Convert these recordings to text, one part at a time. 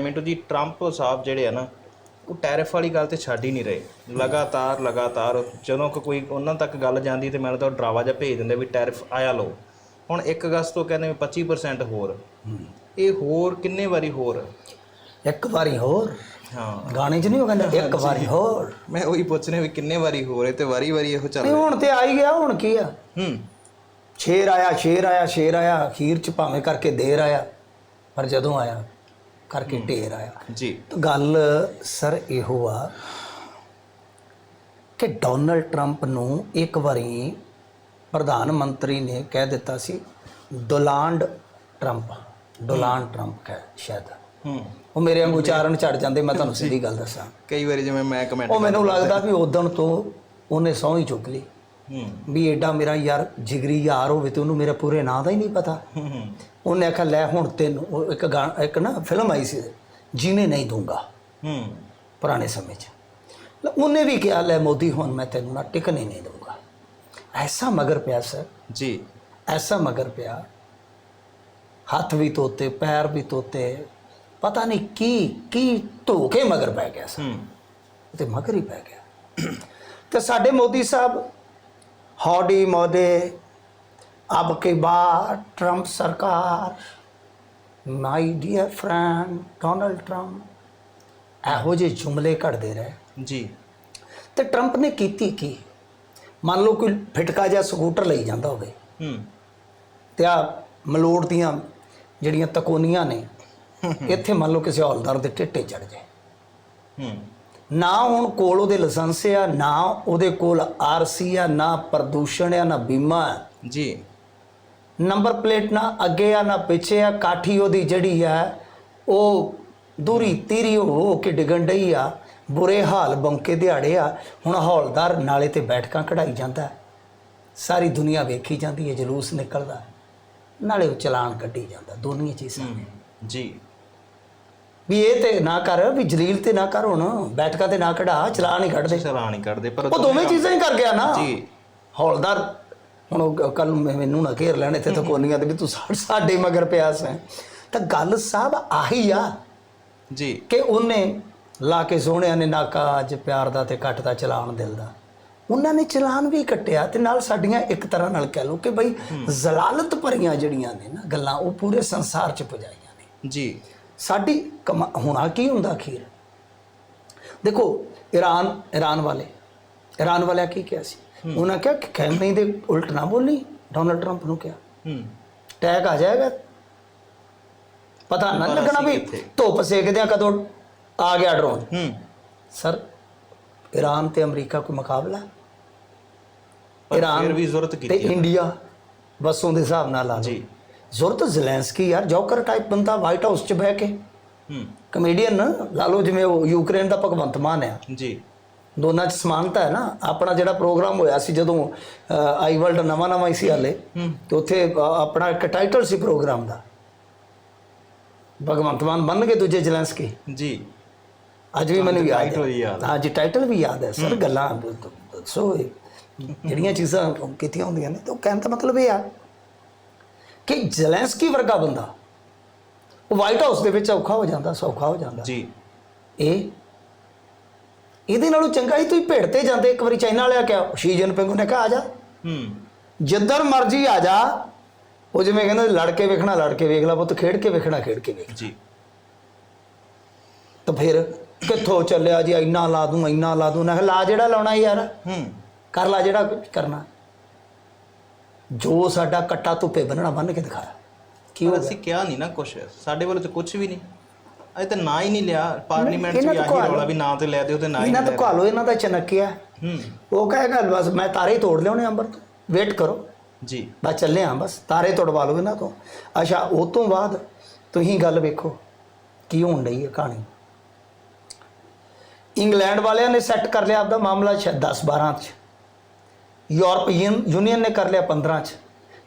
ਮਿੰਟੂ ਜੀ ਟਰੰਪ ਸਾਹਿਬ ਜਿਹੜੇ ਆ ਨਾ ਉਹ ਟੈਰਿਫ ਵਾਲੀ ਗੱਲ ਤੇ ਛੱਡ ਹੀ ਨਹੀਂ ਰਹੇ। ਲਗਾਤਾਰ ਲਗਾਤਾਰ ਜਦੋਂ ਕੋਈ ਉਹਨਾਂ ਤੱਕ ਗੱਲ ਜਾਂਦੀ ਤੇ ਮੈਨੂੰ ਤਾਂ ਡਰਾਵਾ ਜਿਹਾ ਭੇਜ ਦਿੰਦੇ ਵੀ ਟੈਰਿਫ ਆਇਆ ਲਓ। ਹੁਣ 1 ਅਗਸਤ ਤੋਂ ਕਹਿੰਦੇ ਵੀ 25% ਹੋਰ। ਇਹ ਹੋਰ ਕਿੰਨੇ ਵਾਰੀ ਹੋਰ? ਇੱਕ ਵਾਰੀ ਹੋਰ? ਹਾਂ। ਗਾਣੇ 'ਚ ਨਹੀਂ ਉਹ ਕਹਿੰਦਾ ਇੱਕ ਵਾਰੀ ਹੋਰ? ਮੈਂ ਉਹੀ ਪੁੱਛ ਰਿਹਾ ਵੀ ਕਿੰਨੇ ਵਾਰੀ ਹੋਰ ਹੈ ਤੇ ਵਾਰੀ ਵਾਰੀ ਇਹੋ ਚੱਲ ਹੁਣ ਤੇ ਆ ਹੀ ਗਿਆ ਹੁਣ ਕੀ ਆ? ਹੂੰ। ਸ਼ੇਰ ਆਇਆ ਸ਼ੇਰ ਆਇਆ ਸ਼ੇਰ ਆਇਆ ਅਖੀਰ 'ਚ ਭਾਵੇਂ ਕਰਕੇ ਦੇਰ ਆਇਆ ਪਰ ਜਦੋਂ ਆਇਆ ਕਰਕੇ ਢੇਰ ਆਇਆ। ਜੀ। ਤਾਂ ਗੱਲ ਸਰ ਇਹੋ ਆ ਕਿ ਡੋਨਲਡ ਟਰੰਪ ਨੂੰ ਇੱਕ ਵਾਰੀ ਪ੍ਰਧਾਨ ਮੰਤਰੀ ਨੇ ਕਹਿ ਦਿੱਤਾ ਸੀ ਡੋਨਾਲਡ ਟਰੰਪ ਡੋਨਾਲਡ ਟਰੰਪ ਕਹਿ ਸ਼ਾਇਦ। ਹੂੰ। ਉਹ ਮੇਰੇ ਵਾਂਗੂ ਉਚਾਰਨ ਛੱਡ ਜਾਂਦੇ ਮੈਂ ਤੁਹਾਨੂੰ ਸਿੱਧੀ ਗੱਲ ਦੱਸਾਂ। ਕਈ ਵਾਰੀ ਜਿਵੇਂ ਮੈਂ ਕਮੈਂਟ ਉਹ ਮੈਨੂੰ ਲੱਗਦਾ ਵੀ ਉਦੋਂ ਤੋਂ ਉਹਨੇ ਸਹੁੰ ਹੀ ਚੁੱਕ ਲਈ। ਹੂੰ। ਵੀ ਐਡਾ ਮੇਰਾ ਯਾਰ ਜਿਗਰੀ ਯਾਰ ਹੋਵੇ ਤੇ ਉਹਨੂੰ ਮੇਰੇ ਪੂਰੇ ਨਾਂ ਦਾ ਹੀ ਨਹੀਂ ਪਤਾ। ਹੂੰ ਹੂੰ। ਉਹਨੇ ਆਖਿਆ ਲੈ ਹੁਣ ਤੈਨੂੰ ਉਹ ਇੱਕ ਗਾਣਾ ਇੱਕ ਨਾ ਫਿਲਮ ਆਈ ਸੀ ਜੀਨੇ ਨਹੀਂ ਦੂੰਗਾ। ਹੂੰ। ਪੁਰਾਣੇ ਸਮੇਂ 'ਚ। ਲੈ ਉਹਨੇ ਵੀ ਕਿਹਾ ਲੈ ਮੋਦੀ ਹੁਣ ਮੈਂ ਤੈਨੂੰ ਨਾ ਟਿਕਣੇ ਨਹੀਂ ਦਊਂਗਾ। ਐਸਾ ਮਗਰ ਪਿਆ ਸਰ। ਜੀ। ਐਸਾ ਮਗਰ ਪਿਆ। ਹੱਥ ਵੀ ਤੋਤੇ ਪੈਰ ਵੀ ਤੋਤੇ ਪਤਾ ਨਹੀਂ ਕੀ ਕੀ ਧੋ ਕੇ ਮਗਰ ਪੈ ਗਿਆ ਸਰ। ਤੇ ਮਗਰ ਹੀ ਪੈ ਗਿਆ। ਤੇ ਸਾਡੇ ਮੋਦੀ ਸਾਹਿਬ ਹੌਡੀ ਮੋਦੇ ਅਬ ਕੇ ਬਾਅਦ ਟਰੰਪ ਸਰਕਾਰ my dear friend Donald Trump ਇਹੋ ਜਿਹੇ ਜੁਮਲੇ ਕੱਢਦੇ ਰਹੇ ਜੀ ਤੇ ਟਰੰਪ ਨੇ ਕੀਤੀ ਕੀ ਮੰਨ ਲਓ ਕੋਈ ਫਿਟਕਾ ਜਿਹਾ ਸਕੂਟਰ ਲਈ ਜਾਂਦਾ ਹੋਵੇ ਹੂੰ ਤੇ ਆ ਮਲੋੜ ਦੀਆਂ ਜਿਹੜੀਆਂ ਤਕੋਨੀਆਂ ਨੇ ਇੱਥੇ ਮੰਨ ਲਓ ਕਿਸੇ ਹੌਲਦਾਰ ਦੇ ਟਿੱਟੇ ਚੜ ਜਾਏ ਹੂੰ ਨਾ ਹੁਣ ਕੋਲ ਉਹਦੇ ਲਾਇਸੈਂਸ ਆ ਨਾ ਉਹਦੇ ਕੋਲ ਆਰਸੀ ਆ ਨਾ ਪ੍ਰਦੂਸ਼ਣ ਆ ਨਾ ਬੀਮਾ ਜੀ ਨੰਬਰ ਪਲੇਟ ਨਾ ਅੱਗੇ ਆ ਨਾ ਪਿੱਛੇ ਆ ਕਾਠੀ ਉਹਦੀ ਜਿਹੜੀ ਆ ਉਹ ਦੂਰੀ ਤੀਰੀ ਹੋ ਕੇ ਡਿਗਣ ਡਈ ਆ। ਬੁਰੇ ਹਾਲ ਬੰਕੇ ਦਿਹਾੜੇ ਆ। ਹੁਣ ਹੌਲਦਾਰ ਨਾਲੇ ਤੇ ਬੈਠਕਾਂ ਕਢਾਈ ਜਾਂਦਾ ਹੈ। ਸਾਰੀ ਦੁਨੀਆ ਵੇਖੀ ਜਾਂਦੀ ਹੈ ਜਲੂਸ ਨਿਕਲਦਾ ਹੈ। ਨਾਲੇ ਉਹ ਚਲਾਨ ਕੱਢੀ ਜਾਂਦਾ ਦੋਨੀਆਂ ਚੀਜ਼ਾਂ। ਹੂੰ ਜੀ। ਵੀ ਇਹ ਤੇ ਨਾ ਕਰ ਵੀ ਜਲੀਲ ਤੇ ਨਾ ਕਰ ਹੁਣ। ਬੈਠਕਾਂ ਤੇ ਨਾ ਕਢਾ ਚਲਾਨ ਹੀ ਕੱਢ ਦੇ। ਚਲਾਨ ਨਹੀਂ ਕਰਦੇ ਪਰ ਉਹ ਦੋਵੇਂ ਚੀਜ਼ਾਂ ਹੀ ਕਰ ਗਿਆ ਨਾ। ਜੀ। ਹੌਲਦਾਰ ਹੁਣ ਉਹ ਕੱਲ ਮੈਨੂੰ ਨਾ ਘੇਰ ਲੈਣ ਇੱਥੇ ਤਾਂ ਕੋਨੀਆਂ ਤੇ ਵੀ ਤੂੰ ਸਾਡੇ ਮਗਰ ਪਿਆ ਸੈਂ ਤਾਂ ਗੱਲ ਸਾਹਿਬ ਆਹੀ ਆ ਜੀ। ਕਿ ਉਹਨੇ ਲਾ ਕੇ ਸੋਹਣਿਆਂ ਨੇ ਨਾਕਾ ਅੱਜ ਪਿਆਰ ਦਾ ਤੇ ਕੱਟਦਾ ਚਲਾਨ ਦਿਲ ਦਾ। ਉਹਨਾਂ ਨੇ ਚਲਾਨ ਵੀ ਕੱਟਿਆ ਤੇ ਨਾਲ ਸਾਡੀਆਂ ਇੱਕ ਤਰ੍ਹਾਂ ਨਾਲ ਕਹਿ ਲਓ ਕਿ ਬਈ ਜ਼ਲਾਲਤ ਭਰੀਆਂ ਜਿਹੜੀਆਂ ਨੇ ਨਾ ਗੱਲਾਂ ਉਹ ਪੂਰੇ ਸੰਸਾਰ 'ਚ ਪਜਾਈਆਂ ਨੇ। ਜੀ। ਸਾਡੀ ਹੋਣਾ ਕੀ ਹੁੰਦਾ ਅਖੀਰ? ਦੇਖੋ ਈਰਾਨ ਈਰਾਨ ਵਾਲੇ ਈਰਾਨ ਵਾਲਿਆਂ ਕੀ ਕਿਹਾ ਸੀ? ਉਹਨਾਂ ਕਿਹਾ ਕਿ ਖੈਮਨੀ ਦੇ ਉਲਟ ਨਾ ਬੋਲੀ ਡੋਨਲਡ ਟਰੰਪ ਨੂੰ ਕਿਹਾ। ਹੂੰ। ਟੈਗ ਆ ਜਾਏਗਾ। ਪਤਾ ਨਾ ਲੱਗਣਾ ਵੀ? ਧੁੱਪ ਸੇਕਦਿਆਂ ਕਦੋਂ ਆ ਗਿਆ ਡਰੋਨ ਹੂੰ। ਸਰ ਈਰਾਨ ਤੇ ਅਮਰੀਕਾ ਕੋਈ ਮੁਕਾਬਲਾ? ਈਰਾਨ ਵੀ ਜ਼ਰੂਰਤ ਤੇ ਕੀਤੀ ਹੈ। ਇੰਡੀਆ ਵਸੋਂ ਦੇ ਹਿਸਾਬ ਨਾਲ ਲਾ ਲਓ ਜੀ। ਜ਼ਰੂਰਤ ਜ਼ੈਲੈਂਸਕੀ ਯਾਰ ਜੋਕਰ ਟਾਈਪ ਬੰਦਾ ਵਾਈਟ ਹਾਊਸ 'ਚ ਬਹਿ ਕੇ। ਹੂੰ। ਕਮੇਡੀਅਨ ਲਾ ਲਓ ਜਿਵੇਂ ਉਹ ਯੂਕਰੇਨ ਦਾ ਭਗਵੰਤ ਮਾਨ ਆ। ਜੀ। ਦੋਨਾਂ 'ਚ ਸਮਾਨਤਾ ਹੈ ਨਾ। ਆਪਣਾ ਜਿਹੜਾ ਪ੍ਰੋਗਰਾਮ ਹੋਇਆ ਸੀ ਜਦੋਂ ਆਈ ਵਰਲਡ ਨਵਾਂ ਨਵਾਂ ਹੀ ਸੀ ਹਾਲੇ ਤੇ ਉੱਥੇ ਆਪਣਾ ਇੱਕ ਟਾਈਟਲ ਸੀ ਪ੍ਰੋਗਰਾਮ ਦਾ। ਭਗਵੰਤ ਮਾਨ ਬਣ ਗਏ ਦੂਜੇ ਜਲੈਂਸਕੀ। ਜੀ। ਅੱਜ ਵੀ ਮੈਨੂੰ ਯਾਦ ਹੈ। ਅੱਜ ਟਾਈਟਲ ਵੀ ਯਾਦ ਹੈ। ਸਰ ਗੱਲਾਂ ਸੋ ਜਿਹੜੀਆਂ ਚੀਜ਼ਾਂ ਕੀਤੀਆਂ ਹੁੰਦੀਆਂ ਨੇ ਤੇ ਉਹ ਕਹਿਣ ਦਾ ਮਤਲਬ ਇਹ ਆ ਕਿ ਜਲੈਂਸਕੀ ਵਰਗਾ ਬੰਦਾ ਉਹ ਵਾਈਟ ਹਾਊਸ ਦੇ ਵਿੱਚ ਔਖਾ ਹੋ ਜਾਂਦਾ ਸੌਖਾ ਹੋ ਜਾਂਦਾ। ਜੀ। ਇਹ ਇਹਦੇ ਨਾਲੋਂ ਚੰਗਾ ਹੀ ਤੁਸੀਂ ਭੇੜ ਤੇ ਜਾਂਦੇ ਇੱਕ ਵਾਰੀ ਚਾਈਨਾ ਵਾਲਿਆ ਕਿਹਾ ਸ਼ੀ ਜਿਨਪਿੰਗ ਨੇ ਕਿਹਾ ਆ ਜਾ। ਹੂੰ। ਜਿੱਧਰ ਮਰਜ਼ੀ ਆ ਜਾ ਉਹ ਜਿਵੇਂ ਕਹਿੰਦੇ ਲੜ ਕੇ ਵੇਖਣਾ ਲੜ ਕੇ ਵੇਖ ਲਾ ਪੁੱਤ ਖੇਡ ਕੇ ਵੇਖਣਾ ਖੇਡ ਕੇ ਵੇਖ। ਜੀ। ਤਾਂ ਫਿਰ ਕਿੱਥੋਂ ਚੱਲਿਆ ਜੀ ਇੰਨਾ ਲਾ ਦੂੰ ਇੰਨਾ ਲਾ ਦੂੰ ਨਾ ਕਿਹਾ ਲਾ ਜਿਹੜਾ ਲਾਉਣਾ ਯਾਰ। ਹੂੰ। ਕਰ ਲਾ ਜਿਹੜਾ ਕੁਝ ਕਰਨਾ। ਜੋ ਸਾਡਾ ਕੱਟਾ ਧੁੱਪੇ ਬੰਨਣਾ ਬੰਨ ਕੇ ਦਿਖਾ ਕੀ ਹੋ ਪਰ ਗਿਆ? ਅਸੀਂ ਕਿਹਾ ਨਹੀਂ ਨਾ ਕੁਛ ਸਾਡੇ ਵੱਲੋਂ ਤਾਂ ਕੁਝ ਵੀ ਨਹੀਂ। ਅਜੇ ਤਾਂ ਨਾ ਹੀ ਨਹੀਂ ਲਿਆ ਪਾਰਲੀਮੈਂਟ 'ਚ ਇਹਨਾਂ ਵੀ ਤੋਂ ਆਹੀ ਰੌਲਾ। ਵੀ ਨਾਂ ਤੇ ਲੈ ਦਿਓ ਤੇ ਨਾ ਹੀ ਇਹਨਾਂ ਲੈ ਤੋਂ ਘਾਲੋ ਇਹਨਾਂ ਦਾ ਚਨਕਿਆ। ਹੂੰ। ਉਹ ਕਹੇਗਾ ਬਸ ਮੈਂ ਤਾਰੇ ਹੀ ਤੋੜ ਲਿਆਉਣੇ ਅੰਬਰ ਤੋਂ। ਵੇਟ ਕਰੋ। ਜੀ। ਬਸ ਚੱਲੇ ਹਾਂ ਬਸ ਤਾਰੇ ਤੋੜਵਾ ਲਓ ਇਹਨਾਂ ਤੋਂ। ਅੱਛਾ ਉਹ ਤੋਂ ਬਾਅਦ ਤੁਸੀਂ ਗੱਲ ਵੇਖੋ ਕੀ ਹੋਣ ਡਈ ਹੈ ਕਹਾਣੀ। ਇੰਗਲੈਂਡ ਵਾਲਿਆਂ ਨੇ ਸੈੱਟ ਕਰ ਲਿਆ ਆਪਦਾ ਮਾਮਲਾ ਸ਼ਾਇਦ 10 12 ਚ। ਯੂਰਪੀਅਨ ਯੂਨੀਅਨ ਨੇ ਕਰ ਲਿਆ 15 ਚ।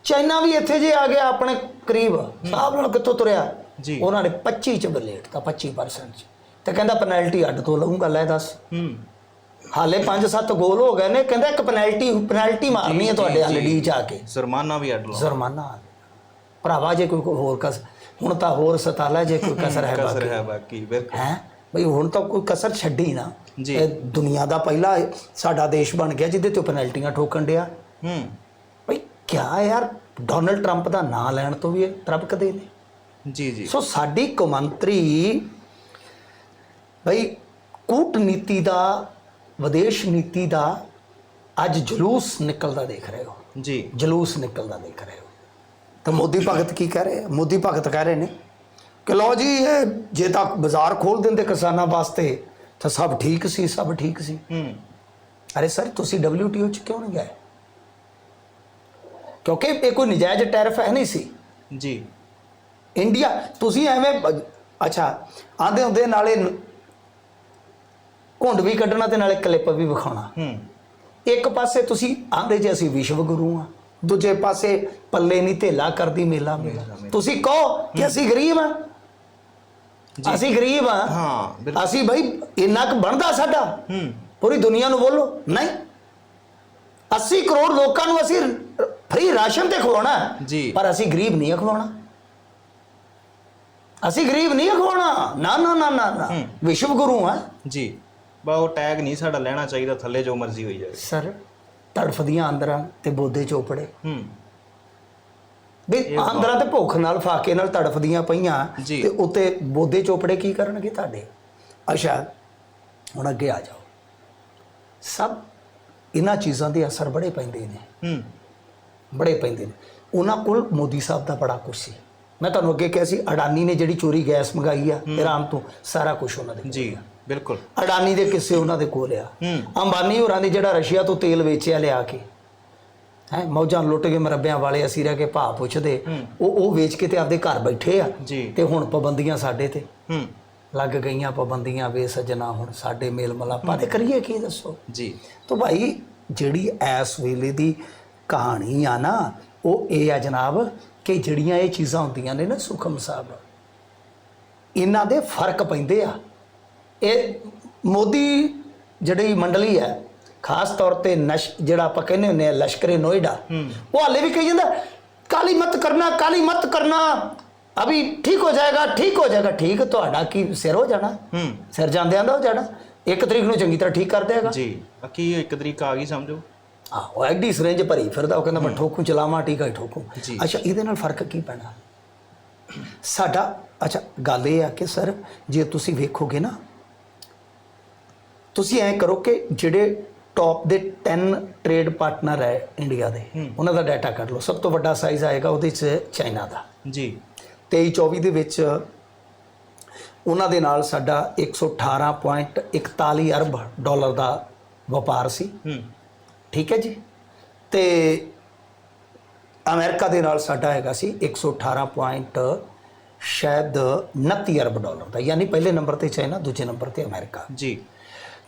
ਚਾਈਨਾ ਵੀ ਇੱਥੇ ਜੇ ਆ ਗਿਆ ਆਪਣੇ ਕਰੀਬ ਸਾਹਬ ਨਾਲ ਕਿੱਥੋਂ ਤੁਰਿਆ? ਜੀ। ਉਹਨਾਂ ਨੇ 25 ਚ ਬਲੇਟ ਤਾਂ 25% ਚ। ਤੇ ਕਹਿੰਦਾ ਪੈਨਲਟੀ ਅੱਡ ਤੋਂ ਲਊਂਗਾ ਲੈ ਦੱਸ। ਹੂੰ। ਹਾਲੇ 5-7 ਗੋਲ ਹੋ ਗਏ ਨੇ ਕਹਿੰਦਾ ਇੱਕ ਪੈਨਲਟੀ ਪੈਨਲਟੀ ਮਾਰਨੀ ਹੈ ਤੁਹਾਡੇ ਹਾਲੇ ਜੀ। ਕੇ। ਜ਼ੁਰਮਾਨਾ ਵੀ ਅੱਡ ਲਓ। ਜ਼ੁਰਮਾਨਾ। ਭਰਾਵਾ ਜੇ ਕੋਈ ਹੋਰ ਕਸ ਹੁਣ ਤਾਂ ਹੋਰ ਸਤਾਲਾ ਜੇ ਕੋਈ ਕਸਰ ਹੈ ਕਸਰ ਬਾਕੀ ਹੈ ਬਾਕੀ। ਬਿਲਕੁਲ। ਹੈ? ਬਈ ਹੁਣ ਤਾਂ ਕੋਈ ਕਸਰ ਛੱਡੀ ਨਾ। ਜੀ। ਦੁਨੀਆ ਦਾ ਪਹਿਲਾ ਸਾਡਾ ਦੇਸ਼ ਬਣ ਗਿਆ ਜਿਹਦੇ ਤੋਂ ਪੈਨਲਟੀਆਂ ਠੋਕਣ ਡਿਆ। ਹੂੰ। ਬਈ ਕਿਆ ਯਾਰ ਡੋਨਲਡ ਟਰੰਪ ਦਾ ਨਾਂ ਲੈਣ ਤੋਂ ਵੀ ਇਹ ਤਰਪਕਦੇ ਨੇ। ਜੀ ਜੀ। ਸੋ ਸਾਡੀ ਕੌਮਾਂਤਰੀ ਬਈ ਕੂਟਨੀਤੀ ਦਾ ਵਿਦੇਸ਼ ਨੀਤੀ ਦਾ ਅੱਜ ਜਲੂਸ ਨਿਕਲਦਾ ਦੇਖ ਰਹੇ ਹੋ। ਜੀ। ਜਲੂਸ ਨਿਕਲਦਾ ਦੇਖ ਰਹੇ ਹੋ। ਤਾਂ ਮੋਦੀ ਭਗਤ ਕੀ ਕਹਿ ਰਹੇ? ਮੋਦੀ ਭਗਤ ਕਹਿ ਰਹੇ ਨੇ ਕਿ ਲਓ ਜੀ ਇਹ ਜੇ ਤਾਂ ਬਾਜ਼ਾਰ ਖੋਲ ਦਿੰਦੇ ਕਿਸਾਨਾਂ ਵਾਸਤੇ ਤਾਂ ਸਭ ਠੀਕ ਸੀ ਸਭ ਠੀਕ ਸੀ। ਹੂੰ। ਅਰੇ ਸਰ ਤੁਸੀਂ WTO ਚ ਕਿਉਂ ਨਹੀਂ ਗਏ? ਕਿਉਂਕਿ ਇਹ ਕੋਈ ਨਜਾਇਜ਼ ਟੈਰਿਫ ਹੈ ਨਹੀਂ ਸੀ। ਜੀ। ਇੰਡੀਆ ਤੁਸੀਂ ਐਵੇਂ ਅੱਛਾ ਆਂਦੇ ਹੁੰਦੇ ਨਾਲੇ ਘੁੰਡ ਵੀ ਕੱਢਣਾ ਤੇ ਨਾਲੇ ਕਲਿੱਪ ਵੀ ਵਿਖਾਉਣਾ। ਹੂੰ। ਇੱਕ ਪਾਸੇ ਤੁਸੀਂ ਆਂਦੇ ਜੇ ਅਸੀਂ ਵਿਸ਼ਵ ਗੁਰੂ ਆ ਦੂਜੇ ਪਾਸੇ ਪੱਲੇ ਨਹੀਂ ਧੇਲਾ ਕਰਦੀ ਮੇਲਾ ਮੇਲਾ। ਤੁਸੀਂ ਕਹੋ ਕਿ ਅਸੀਂ ਗਰੀਬ ਆ। ਅਸੀਂ ਗਰੀਬ ਆ। ਹਾਂ ਅਸੀਂ ਬਈ ਇੰਨਾ ਕੁ ਬਣਦਾ ਸਾਡਾ। ਹੂੰ। ਪੂਰੀ ਦੁਨੀਆ ਨੂੰ ਬੋਲੋ ਨਹੀਂ। 80 ਕਰੋੜ ਲੋਕਾਂ ਨੂੰ ਅਸੀਂ ਫ੍ਰੀ ਰਾਸ਼ਨ ਤੇ ਖਵਾਉਣਾ। ਜੀ। ਪਰ ਅਸੀਂ ਗਰੀਬ ਨਹੀਂ ਖਵਾਉਣਾ। ਅਸੀਂ ਗਰੀਬ ਨਹੀਂ ਖਵਾਉਣਾ ਨਾ ਨਾ ਨਾ ਨਾ। ਵਿਸ਼ਵ ਗੁਰੂ ਆ। ਜੀ। ਬਾ ਉਹ ਟੈਗ ਨਹੀਂ ਸਾਡਾ ਲੈਣਾ ਚਾਹੀਦਾ ਥੱਲੇ ਜੋ ਮਰਜ਼ੀ ਹੋਈ ਜਾਵੇ। ਸਰ ਤੜਫਦੀਆਂ ਆਂਦਰਾਂ ਤੇ ਬੋਦੇ ਚੋਪੜੇ ਹੂੰ। ਵੀ ਆਂਦਰਾਂ ਤੇ ਭੁੱਖ ਨਾਲ ਫਾਕੇ ਨਾਲ ਤੜਫਦੀਆਂ ਪਈਆਂ। ਤੇ ਉੱਤੇ ਬੋਦੇ ਚੋਪੜੇ ਕੀ ਕਰਨਗੇ ਤੁਹਾਡੇ? ਅੱਛਾ ਹੁਣ ਅੱਗੇ ਆ ਜਾਓ। ਸਭ ਇਹਨਾਂ ਚੀਜ਼ਾਂ ਦੇ ਅਸਰ ਬੜੇ ਪੈਂਦੇ ਨੇ। ਹੂੰ। ਬੜੇ ਪੈਂਦੇ ਨੇ। ਉਹਨਾਂ ਕੋਲ ਮੋਦੀ ਸਾਹਿਬ ਦਾ ਬੜਾ ਕੁਛ ਸੀ। ਮੈਂ ਤੁਹਾਨੂੰ ਅੱਗੇ ਕਿਹਾ ਸੀ ਅਡਾਨੀ ਨੇ ਜਿਹੜੀ ਚੋਰੀ ਗੈਸ ਮੰਗਾਈ ਆ ਇਰਾਨ ਤੋਂ ਸਾਰਾ ਕੁਝ ਉਹਨਾਂ ਦੇ ਜੀ ਬਿਲਕੁਲ। ਅਡਾਨੀ ਦੇ ਕਿੱਸੇ ਉਹਨਾਂ ਦੇ ਕੋਲ ਆ। ਅੰਬਾਨੀ ਹੋਰਾਂ ਨੇ ਜਿਹੜਾ ਰਸ਼ੀਆ ਤੋਂ ਤੇਲ ਵੇਚਿਆ ਲਿਆ ਕੇ ਹੈ ਮੌਜਾਂ ਲੁੱਟ ਕੇ ਮਰੱਬਿਆਂ ਵਾਲੇ ਅਸੀਂ ਰਹਿ ਕੇ ਭਾਅ ਪੁੱਛਦੇ ਉਹ ਉਹ ਵੇਚ ਕੇ ਤੇ ਆਪਦੇ ਘਰ ਬੈਠੇ ਆ। ਤੇ ਹੁਣ ਪਾਬੰਦੀਆਂ ਸਾਡੇ ਤੇ। ਲੱਗ ਗਈਆਂ ਪਾਬੰਦੀਆਂ ਵੇ ਸੱਜਣਾ ਹੁਣ ਸਾਡੇ ਮੇਲ ਮਲਾਪਾਂ ਤੇ ਕਰੀਏ ਕੀ ਦੱਸੋ? ਜੀ। ਤੋ ਭਾਈ ਜਿਹੜੀ ਐਸ ਵੇਲੇ ਦੀ ਕਹਾਣੀ ਆ ਨਾ ਉਹ ਇਹ ਆ ਜਨਾਬ ਕਿ ਜਿਹੜੀਆਂ ਇਹ ਚੀਜ਼ਾਂ ਹੁੰਦੀਆਂ ਨੇ ਨਾ ਸੁਖਮ ਸਾਹਿਬ ਇਹਨਾਂ ਦੇ ਫ਼ਰਕ ਪੈਂਦੇ ਆ। ਇਹ ਮੋਦੀ ਜਿਹੜੀ ਮੰਡਲੀ ਹੈ ਖਾਸ ਤੌਰ ਤੇ ਨਸ਼ ਜਿਹੜਾ ਆਪਾਂ ਕਹਿੰਦੇ ਹੁੰਦੇ ਆ ਲਸ਼ਕਰੇ ਨੋਇਡਾ ਉਹ ਹਾਲੇ ਵੀ ਕਹੀ ਜਾਂਦਾ ਕਾਲੀ ਮਤ ਕਰਨਾ ਕਾਲੀ ਮਤ ਕਰਨਾ ਅਭੀ ਠੀਕ ਹੋ ਜਾਏਗਾ ਠੀਕ ਹੋ ਜਾਏਗਾ। ਠੀਕ ਤੁਹਾਡਾ ਕੀ ਸਿਰ ਹੋ ਜਾਣਾ? ਹੂੰ। ਸਿਰ ਜਾਂਦਿਆਂ ਦਾ ਹੋ ਜਾਣਾ। ਇੱਕ ਤਰੀਕ ਨੂੰ ਚੰਗੀ ਤਰ੍ਹਾਂ ਠੀਕ ਕਰ ਦੇਗਾ ਜੀ ਆ ਕੀ ਇੱਕ ਤਰੀਕ ਆ ਗਈ ਸਮਝੋ। ਆ ਉਹ ਐਡੀ ਸਿਰੰਜ ਭਰੀ ਫਿਰਦਾ ਉਹ ਕਹਿੰਦਾ ਮੈਂ ਠੋਕੂ ਚਲਾਵਾਂ ਟੀਕਾ ਹੀ ਠੋਕੂ। ਅੱਛਾ ਇਹਦੇ ਨਾਲ ਫ਼ਰਕ ਕੀ ਪੈਣਾ? ਸਾਡਾ ਅੱਛਾ ਗੱਲ ਇਹ ਆ ਕਿ ਸਰ ਜੇ ਤੁਸੀਂ ਵੇਖੋਗੇ ਨਾ ਤੁਸੀਂ ਐਂ ਕਰੋ ਕਿ ਜਿਹੜੇ ਟੌਪ ਦੇ 10 ਟ੍ਰੇਡ ਪਾਰਟਨਰ ਹੈ ਇੰਡੀਆ ਦੇ ਉਹਨਾਂ ਦਾ ਡਾਟਾ ਕੱਢ ਲਓ। ਸਭ ਤੋਂ ਵੱਡਾ ਸਾਈਜ਼ ਆਏਗਾ ਉਹਦੇ 'ਚ ਚਾਈਨਾ ਦਾ। ਜੀ। 23 24 ਦੇ ਵਿੱਚ ਉਹਨਾਂ ਦੇ ਨਾਲ ਸਾਡਾ 118.41 ਅਰਬ ਡਾਲਰ ਦਾ ਵਪਾਰ ਸੀ। ਹੂੰ। ਠੀਕ ਹੈ ਜੀ? ਤੇ ਅਮਰੀਕਾ ਦੇ ਨਾਲ ਸਾਡਾ ਹੈਗਾ ਸੀ 118 ਪੁਆਇੰਟ ਸ਼ਾਇਦ 29 ਅਰਬ ਡਾਲਰ ਦਾ ਯਾਨੀ ਪਹਿਲੇ ਨੰਬਰ ਤੇ ਚਾਈਨਾ ਦੂਜੇ ਨੰਬਰ ਤੇ ਅਮਰੀਕਾ। ਜੀ।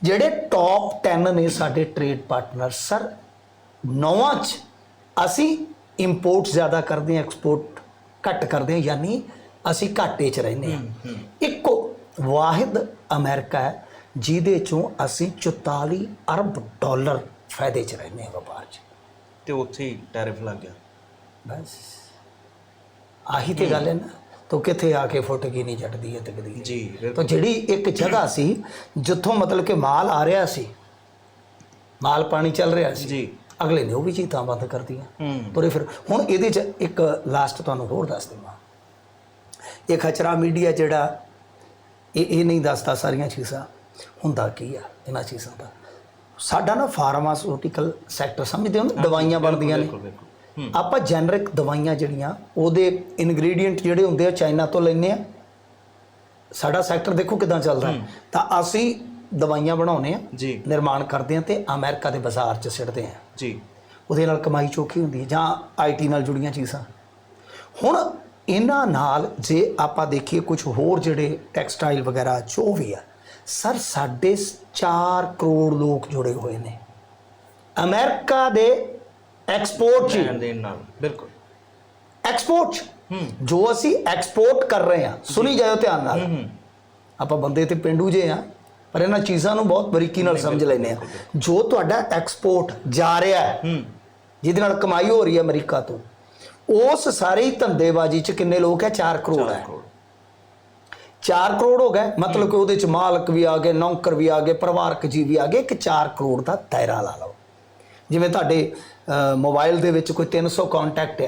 ਜਿਹੜੇ ਟੌਪ 10 ਨੇ ਸਾਡੇ ਟ੍ਰੇਡ ਪਾਰਟਨਰ ਸਰ ਨੌਵਾਂ ਚ ਅਸੀਂ ਇੰਪੋਰਟ ਜ਼ਿਆਦਾ ਕਰਦੇ ਹਾਂ ਐਕਸਪੋਰਟ ਘੱਟ ਕਰਦੇ ਹਾਂ ਯਾਨੀ ਅਸੀਂ ਘਾਟੇ 'ਚ ਰਹਿੰਦੇ ਹਾਂ। ਇੱਕੋ ਵਾਹਿਦ ਅਮਰੀਕਾ ਹੈ ਜਿਹਦੇ ਚੋਂ ਅਸੀਂ 44 ਅਰਬ ਡਾਲਰ ਫਾਇਦੇ 'ਚ ਰਹਿੰਦੇ ਹਾਂ ਵਪਾਰ 'ਚ। ਤੇ ਉੱਥੇ ਹੀ ਟੈਰਿਫ ਲੱਗ ਗਿਆ। ਬਸ। ਆਹੀ ਤੇ ਗੱਲ ਹੈ ਨਾ ਤੋ ਕਿੱਥੇ ਆ ਕੇ ਫੁੱਟ ਗਈ ਨਹੀਂ ਜੱਟਦੀ ਹੈ ਤਕਦੀ ਹੈ ਜੀ ਤਾਂ ਜਿਹੜੀ ਇੱਕ ਜਗ੍ਹਾ ਸੀ ਜਿੱਥੋਂ ਮਤਲਬ ਕਿ ਮਾਲ ਆ ਰਿਹਾ ਸੀ ਮਾਲ ਪਾਣੀ ਚੱਲ ਰਿਹਾ ਸੀ ਜੀ। ਅਗਲੇ ਨੇ ਉਹ ਵੀ ਚੀਜ਼ਾਂ ਬੰਦ ਕਰਤੀਆਂ। ਹੂੰ। ਤੁਰੇ ਫਿਰ ਹੁਣ ਇਹਦੇ 'ਚ ਇੱਕ ਲਾਸਟ ਤੁਹਾਨੂੰ ਹੋਰ ਦੱਸ ਦੇਵਾਂ। ਇਹ ਖਚਰਾ ਮੀਡੀਆ ਜਿਹੜਾ ਇਹ ਇਹ ਨਹੀਂ ਦੱਸਦਾ ਸਾਰੀਆਂ ਚੀਜ਼ਾਂ। ਹੁੰਦਾ ਕੀ ਆ ਇਹਨਾਂ ਚੀਜ਼ਾਂ ਦਾ? ਸਾਡਾ ਨਾ ਫਾਰਮਾਸਿਊਟੀਕਲ ਸੈਕਟਰ ਸਮਝਦੇ ਹੋ ਨਾ? ਦਵਾਈਆਂ ਬਣਦੀਆਂ ਨੇ। ਆਪਾਂ ਜੈਨਰਿਕ ਦਵਾਈਆਂ ਜਿਹੜੀਆਂ ਉਹਦੇ ਇਨਗਰੀਡੀਅੰਟ ਜਿਹੜੇ ਹੁੰਦੇ ਆ ਚਾਈਨਾ ਤੋਂ ਲੈਂਦੇ ਆ। ਸਾਡਾ ਸੈਕਟਰ ਦੇਖੋ ਕਿਦਾਂ ਚੱਲਦਾ ਹੈ। ਤਾਂ ਅਸੀਂ ਦਵਾਈਆਂ ਬਣਾਉਨੇ ਆ ਜੀ। ਨਿਰਮਾਣ ਕਰਦੇ ਆ ਤੇ ਅਮਰੀਕਾ ਦੇ ਬਾਜ਼ਾਰ 'ਚ ਸਿੱਟਦੇ ਆ। ਜੀ। ਉਹਦੇ ਨਾਲ ਕਮਾਈ ਚੋਖੀ ਹੁੰਦੀ ਹੈ ਜਾਂ ਆਈਟੀ ਨਾਲ ਜੁੜੀਆਂ ਚੀਜ਼ਾਂ। ਹੁਣ ਇਹਨਾਂ ਨਾਲ ਜੇ ਆਪਾਂ ਦੇਖੀਏ ਕੁਝ ਹੋਰ ਜਿਹੜੇ ਟੈਕਸਟਾਈਲ ਵਗੈਰਾ ਜੋ ਵੀ ਆ ਸਰ ਸਾਡੇ 4 ਕਰੋੜ ਲੋਕ ਜੁੜੇ ਹੋਏ ਨੇ। ਅਮਰੀਕਾ ਦੇ ਐਕਸਪੋਰਟ 'ਚ ਲੈਣ ਦੇਣ ਨਾਲ ਬਿਲਕੁਲ। ਐਕਸਪੋਰਟ ਜੋ। ਅਸੀਂ ਐਕਸਪੋਰਟ ਕਰ ਰਹੇ ਹਾਂ ਸੁਣੀ ਜਾਇਓ ਧਿਆਨ ਨਾਲ। ਆਪਾਂ ਬੰਦੇ ਤੇ ਪਿੰਡੂ ਜੇ ਆ ਪਰ ਇਹਨਾਂ ਚੀਜ਼ਾਂ ਨੂੰ ਬਹੁਤ ਬਰੀਕੀ ਨਾਲ ਸਮਝ ਲੈਨੇ ਆ ਜੋ ਤੁਹਾਡਾ ਐਕਸਪੋਰਟ ਜਾ ਰਿਹਾ ਹੂੰ ਜਿਹਦੇ ਨਾਲ ਕਮਾਈ ਹੋ ਰਹੀ ਹੈ ਅਮਰੀਕਾ ਤੋਂ ਉਸ ਸਾਰੀ ਧੰਦੇਬਾਜ਼ੀ ਚ ਕਿੰਨੇ ਲੋਕ ਹੈ? 4 ਕਰੋੜ ਹੈ। 4 ਕਰੋੜ ਹੋ ਗਏ। ਮਤਲਬ ਕਿ ਉਹਦੇ ਚ ਮਾਲਕ ਵੀ ਆ ਗਏ ਨੌਕਰ ਵੀ ਆ ਗਏ ਪਰਿਵਾਰਕ ਜੀ ਵੀ ਆ ਗਏ। ਇੱਕ 4 ਕਰੋੜ ਦਾ ਦਾਇਰਾ ਲਾ ਲਓ। ਜਿਵੇਂ ਤੁਹਾਡੇ ਮੋਬਾਈਲ ਦੇ ਵਿੱਚ ਕੋਈ 300 ਕੰਟੈਕਟ ਆ।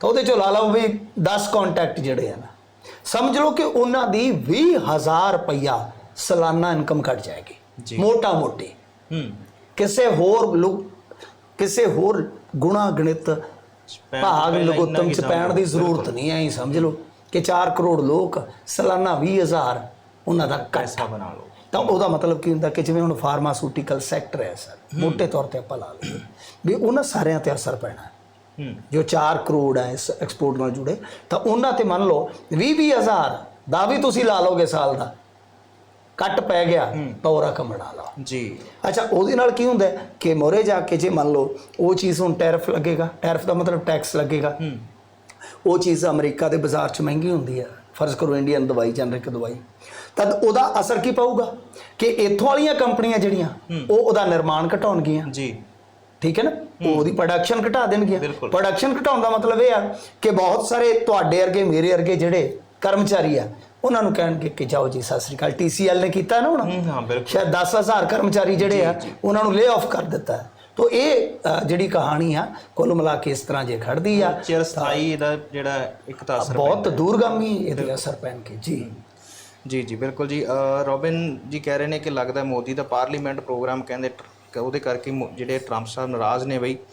ਤਾਂ ਉਹਦੇ ਚੋਂ ਲਾ ਲਓ ਵੀ 10 ਕੰਟੈਕਟ ਜਿਹੜੇ ਆ ਨਾ। ਸਮਝ ਲਓ ਕਿ ਉਹਨਾਂ ਦੀ 20000 ਰੁਪਇਆ ਸਾਲਾਨਾ ਇਨਕਮ ਘਟ ਜਾਏਗੀ। ਮੋਟਾ ਮੋਟੀ ਕਿਸੇ ਹੋਰ ਕਿਸੇ ਹੋਰ ਗੁਣਾ ਗਣਿਤ ਭਾਗ ਲਗੋਤਮ ਚ ਪੈਣ ਦੀ ਜ਼ਰੂਰਤ ਨਹੀਂ ਐ ਸਮਝ ਲਓ। ਕਿ 4 ਕਰੋੜ ਲੋਕ ਸਾਲਾਨਾ 20000 ਉਹਨਾਂ ਦਾ ਪੈਸਾ ਬਣਾ ਲਓ। ਤਾਂ ਉਹਦਾ ਮਤਲਬ ਕੀ ਹੁੰਦਾ ਕਿ ਜਿਵੇਂ ਹੁਣ ਫਾਰਮਾਸਿਊਟੀਕਲ ਸੈਕਟਰ ਹੈ ਸਰ ਮੋٹے ਤੌਰ ਤੇ ਆਪਾਂ ਲਾ ਲਈਏ। ਵੀ ਉਹਨਾਂ ਸਾਰਿਆਂ ਤੇ ਅਸਰ ਪੈਣਾ ਜੋ 4 ਕਰੋੜ ਹੈ ਇਸ ਐਕਸਪੋਰਟ ਨਾਲ ਜੁੜੇ ਤਾਂ ਉਹਨਾਂ ਤੇ ਮੰਨ ਲਓ 20 ਹਜ਼ਾਰ ਦਾ ਵੀ ਤੁਸੀਂ ਲਾ ਲਓਗੇ ਸਾਲ ਦਾ। ਕੱਟ ਪੈ ਗਿਆ ਤਾਂ ਉਹ ਰਕਮ ਬਣਾ ਲਓ। ਜੀ। ਅੱਛਾ ਉਹਦੇ ਨਾਲ ਕੀ ਹੁੰਦਾ ਕਿ ਮੋਰੇ ਜਾ ਕੇ ਜੇ ਮੰਨ ਲਓ ਉਹ ਚੀਜ਼ ਹੁਣ ਟੈਰਿਫ ਲੱਗੇਗਾ ਟੈਰਿਫ ਦਾ ਮਤਲਬ ਟੈਕਸ ਲੱਗੇਗਾ। ਉਹ ਚੀਜ਼ ਅਮਰੀਕਾ ਦੇ ਬਾਜ਼ਾਰ 'ਚ ਮਹਿੰਗੀ ਹੁੰਦੀ ਹੈ ਫਰਜ਼ ਕਰੋ ਇੰਡੀਅਨ ਦਵਾਈ ਜਨਰਿਕ ਦਵਾਈ। ਤਦ ਉਹਦਾ ਅਸਰ ਕੀ ਪਊਗਾ? ਕਿ ਇੱਥੋਂ ਵਾਲੀਆਂ ਕੰਪਨੀਆਂ ਜਿਹੜੀਆਂ ਉਹ ਉਹਦਾ ਨਿਰਮਾਣ ਘਟਾਉਣਗੀਆਂ। ਜੀ। ਠੀਕ ਹੈ ਨਾ? ਉਹ ਉਹਦੀ ਪ੍ਰੋਡਕਸ਼ਨ ਘਟਾ ਦੇਣਗੀਆਂ। ਪ੍ਰੋਡਕਸ਼ਨ ਘਟਾਉਣ ਦਾ ਮਤਲਬ ਇਹ ਆ ਕਿ ਬਹੁਤ ਸਾਰੇ ਤੁਹਾਡੇ ਵਰਗੇ ਮੇਰੇ ਵਰਗੇ ਜਿਹੜੇ ਕਰਮਚਾਰੀ ਆ ਉਹਨਾਂ ਨੂੰ ਕਹਿਣਗੇ ਕਿ ਜਾਓ ਜੀ ਸਤਿ ਸ੍ਰੀ ਅਕਾਲ। TCL ਨੇ ਕੀਤਾ ਨਾ ਹੁਣ? ਹੂੰ ਹਾਂ ਬਿਲਕੁਲ। ਸ਼ਾਇਦ 10000 ਕਰਮਚਾਰੀ ਜਿਹੜੇ ਆ ਉਹਨਾਂ ਨੂੰ ਲੇ ਆਫ ਕਰ ਦਿੱਤਾ। ਹੈ। ਤੋ ਇਹ ਜਿਹੜੀ ਕਹਾਣੀ ਆ ਕੁੱਲ ਮਿਲਾ ਕੇ ਇਸ ਤਰ੍ਹਾਂ ਜੇ ਖੜਦੀ ਆ ਚਿਰ ਸਥਾਈ ਇਹਦਾ ਜਿਹੜਾ ਇੱਕ ਤਾਂ ਅਸਰ ਬਹੁਤ ਦੂਰਗਾਮੀ ਇਹਦੇ ਅਸਰ ਪੈਣਗੇ ਜੀ। ਜੀ ਜੀ ਬਿਲਕੁਲ ਜੀ। ਰੋਬਿਨ ਜੀ ਕਹਿ ਰਹੇ ਨੇ ਕਿ ਲੱਗਦਾ ਮੋਦੀ ਦਾ ਪਾਰਲੀਮੈਂਟ ਪ੍ਰੋਗਰਾਮ ਕਹਿੰਦੇ ਕਿ ਉਹਦੇ ਕਰਕੇ ਜਿਹੜੇ ਟਰੰਪ ਸਾਹਿਬ ਨਾਰਾਜ਼ ਨੇ ਬਈ